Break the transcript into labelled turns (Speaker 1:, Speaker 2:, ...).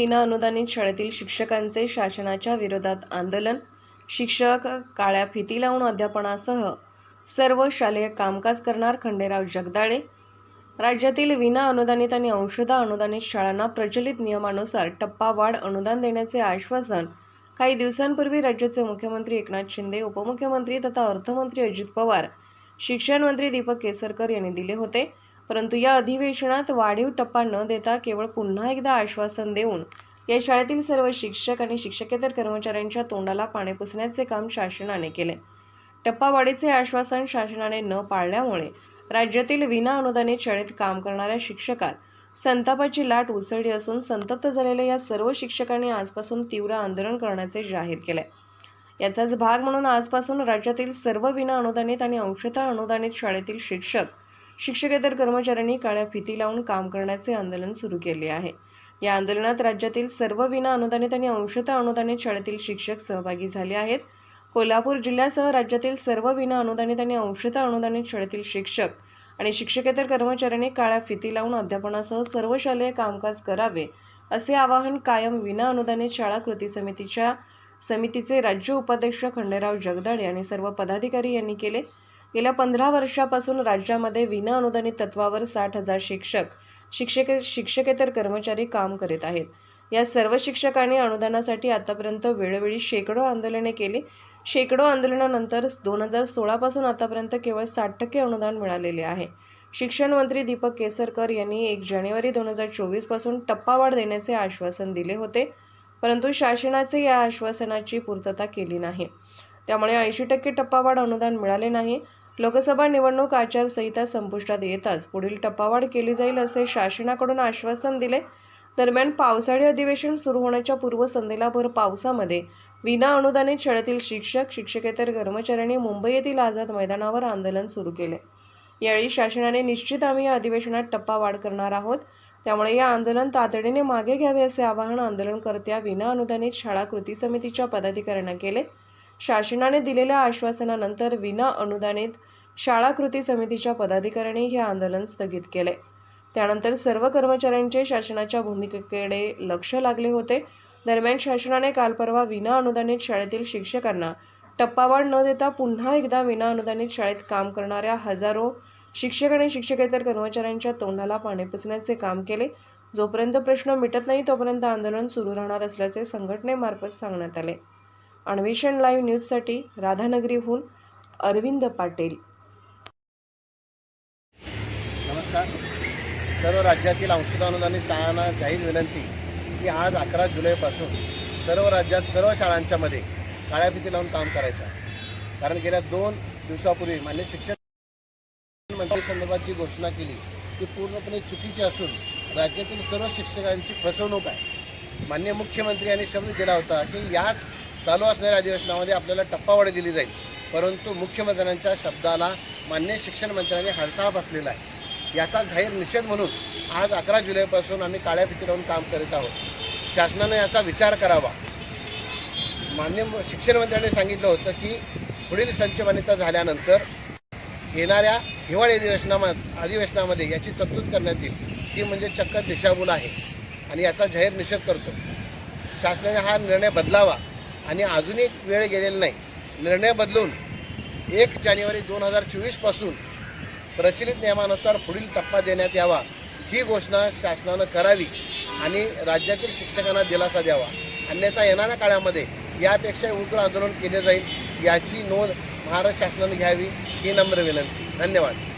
Speaker 1: विना अनुदानित शाळेतील शिक्षकांचे शासनाच्या विरोधात आंदोलन शिक्षक काळ्या फिती लावून अध्यापनासह सर्व शालेय कामकाज करणार खंडेराव जगदाळे. राज्यातील विना अनुदानित आणि अंशतः अनुदानित शाळांना प्रचलित नियमानुसार टप्पावाढ अनुदान देण्याचे आश्वासन काही दिवसांपूर्वी राज्याचे मुख्यमंत्री एकनाथ शिंदे उपमुख्यमंत्री तथा अर्थमंत्री अजित पवार शिक्षण मंत्री दीपक केसरकर यांनी दिले होते. परंतु या अधिवेशनात वाढीव टप्पा न देता केवळ पुन्हा एकदा आश्वासन देऊन या शाळेतील सर्व शिक्षक आणि शिक्षकेतर कर्मचाऱ्यांच्या तोंडाला पाणी पुसण्याचे काम शासनाने केले. टप्पावाढीचे आश्वासन शासनाने न पाळल्यामुळे राज्यातील विना अनुदानित शाळेत काम करणाऱ्या शिक्षकात संतापाची लाट उसळली असून संतप्त झालेल्या या सर्व शिक्षकांनी आजपासून तीव्र आंदोलन करण्याचे जाहीर केले. याचाच भाग म्हणून आजपासून राज्यातील सर्व विना अनुदानित आणि अंशतः अनुदानित शाळेतील शिक्षक शिक्षकेतर कर्मचाऱ्यांनी काळ्या फिती लावून काम करण्याचे आंदोलन सुरू केले आहे. या आंदोलनात राज्यातील सर्व विना अनुदानित आणि अंशतः अनुदानित शाळेतील शिक्षक सहभागी झाले आहेत. कोल्हापूर जिल्ह्यासह राज्यातील सर्व विना अनुदानित आणि अंशतः अनुदानित शाळेतील शिक्षक आणि शिक्षकेतर कर्मचाऱ्यांनी काळ्या फिती लावून अध्यापनासह सर्व शालेय कामकाज करावे असे आवाहन कायम विना अनुदानित शाळा कृती समितीच्या समितीचे राज्य उपाध्यक्ष खंडेराव जगदाळे आणि सर्व पदाधिकारी यांनी केले. गेल्या पंधरा वर्षापासून राज्यामध्ये विना अनुदानित तत्वावर साठ हजार शिक्षक शिक्षक शिक्षकेतर कर्मचारी काम करीत आहेत. या सर्व शिक्षकांनी अनुदानासाठी आतापर्यंत वेळोवेळी शेकडो आंदोलने केली. शेकडो आंदोलनानंतर दोन हजार सोळापासून आतापर्यंत केवळ साठ टक्के अनुदान मिळालेले आहे. शिक्षण मंत्री दीपक केसरकर यांनी एक जानेवारी दोन हजार चोवीसपासून टप्पावाढ देण्याचे आश्वासन दिले होते परंतु शासनाचे या आश्वासनाची पूर्तता केली नाही. त्यामुळे ऐंशी टक्के टप्पावाढ अनुदान मिळाले नाही. लोकसभा निवडणूक आचारसंहिता संपुष्टात येताच पुढील टप्पावाढ केली जाईल असे शासनाकडून आश्वासन दिले. दरम्यान पावसाळी अधिवेशन सुरू होण्याच्या पूर्वसंध्येला भर पावसामध्ये विना अनुदानित शाळेतील शिक्षक शिक्षकेतर कर्मचाऱ्यांनी मुंबई येथील आझाद मैदानावर आंदोलन सुरू केले. यावेळी शासनाने निश्चित आम्ही या अधिवेशनात टप्पा वाढ करणार आहोत. त्यामुळे या आंदोलन तातडीने मागे घ्यावे असे आवाहन आंदोलनकर्त्या विना अनुदानित शाळा कृती समितीच्या पदाधिकाऱ्यांना केले. शासनाने दिलेल्या आश्वासनानंतर विना अनुदानित शाळा कृती समितीच्या पदाधिकाऱ्यांनी हे आंदोलन स्थगित केले. त्यानंतर सर्व कर्मचाऱ्यांचे शासनाच्या भूमिकेकडे लक्ष लागले होते. दरम्यान शासनाने काल परवा विना अनुदानित शाळेतील शिक्षकांना टप्पावाढ न देता पुन्हा एकदा विना अनुदानित शाळेत काम करणाऱ्या हजारो शिक्षक आणि शिक्षकेतर कर्मचाऱ्यांच्या तोंडाला पाणी पुसण्याचे काम केले. जोपर्यंत प्रश्न मिटत नाही तोपर्यंत आंदोलन सुरू राहणार असल्याचे संघटनेमार्फत सांगण्यात आले. अन्वेषण लाईव्ह न्यूजसाठी राधानगरीहून अरविंद पाटील.
Speaker 2: नमस्कार. सर्व राज्यातील औषध अनुदानित शाळांना जाहीर विनंती की आज अकरा जुलैपासून सर्व राज्यात सर्व शाळांच्या मध्ये काळ्या भीती लावून काम करायचं आहे. कारण गेल्या दोन दिवसापूर्वी मान्य शिक्षण मंत्री संदर्भात जी घोषणा केली ती पूर्णपणे चुकीची असून राज्यातील सर्व शिक्षकांची फसवणूक आहे. मान्य मुख्यमंत्री यांनी शब्द दिला होता की याच चालू असणाऱ्या अधिवेशनामध्ये आपल्याला टप्पावाढ दिली जाईल. परंतु मुख्यमंत्र्यांच्या शब्दाला मान्य शिक्षण मंत्र्यांनी हडताळ बसलेला आहे. याचा जाहीर निषेध म्हणून आज अकरा जुलैपासून आम्ही काळ्या फिती लावून काम करीत आहोत. शासनाने याचा विचार करावा. मान्य शिक्षण मंत्र्यांनी सांगितलं होतं की पुढील संचमान्यता झाल्यानंतर येणाऱ्या हिवाळी अधिवेशनामध्ये अधिवेशनामध्ये याची तरतूद करण्यात येईल. ती म्हणजे चक्क दिशाभूल आहे. आणि याचा जाहीर निषेध करतो. शासनाने हा निर्णय बदलावा. आणि अजूनही वेळ गेलेला नाही. निर्णय बदलून एक जानेवारी दोन हजार चोवीसपासून प्रचलित नियमानुसार पुढील टप्पा देण्यात यावा. ही घोषणा शासनानं करावी आणि राज्यातील शिक्षकांना दिलासा द्यावा. अन्यथा येणाऱ्या काळामध्ये यापेक्षा उग्र आंदोलन केले जाईल याची नोंद महाराष्ट्र शासनाने घ्यावी ही नम्र विनंती. धन्यवाद.